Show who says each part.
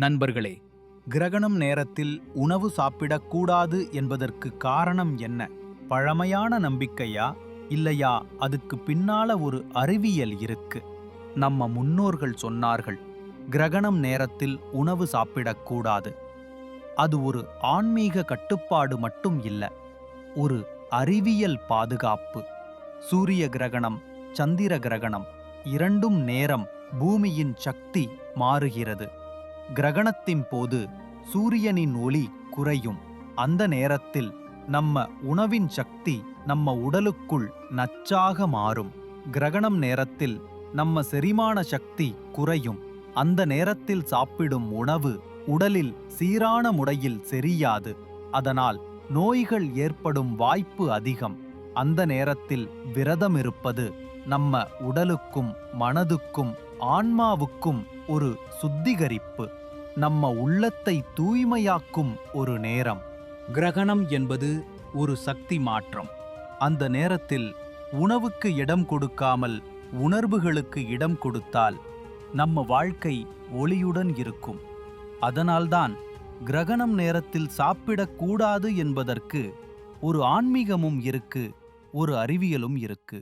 Speaker 1: நண்பர்களே கிரகணம் நேரத்தில் உணவு சாப்பிடக்கூடாது என்பதற்கு காரணம் என்ன? பழமையான நம்பிக்கையா? இல்லையா? அதுக்கு பின்னால ஒரு அறிவியல் இருக்கு. நம்ம முன்னோர்கள் சொன்னார்கள் கிரகணம் நேரத்தில் உணவு சாப்பிடக்கூடாது. அது ஒரு ஆன்மீக கட்டுப்பாடு மட்டும் இல்ல ஒரு அறிவியல் பாதுகாப்பு. சூரிய கிரகணம் சந்திர கிரகணம் இரண்டும் நேரம் பூமியின் சக்தி மாறுகிறது. கிரகணத்தின் போது சூரியனின் ஒளி குறையும். அந்த நேரத்தில் நம்ம உணவின் சக்தி நம்ம உடலுக்குள் நச்சாக மாறும். கிரகணம் நேரத்தில் நம்ம செரிமான சக்தி குறையும். அந்த நேரத்தில் சாப்பிடும் உணவு உடலில் சீரான முறையில் செரியாது. அதனால் நோய்கள் ஏற்படும் வாய்ப்பு அதிகம். அந்த நேரத்தில் விரதம் இருப்பது நம்ம உடலுக்கும் மனதுக்கும் ஆன்மாவுக்கும் ஒரு சுத்திகரிப்பு. நம்ம உள்ளத்தை தூய்மையாக்கும் ஒரு நேரம். கிரகணம் என்பது ஒரு சக்தி மாற்றம். அந்த நேரத்தில் உணவுக்கு இடம் கொடுக்காமல் உணர்வுகளுக்கு இடம் கொடுத்தால் நம்ம வாழ்க்கை ஒளியுடன் இருக்கும். அதனால்தான் கிரகணம் நேரத்தில் சாப்பிடக்கூடாது என்பதற்கு ஒரு ஆன்மீகமும் இருக்கு ஒரு அறிவியலும் இருக்கு.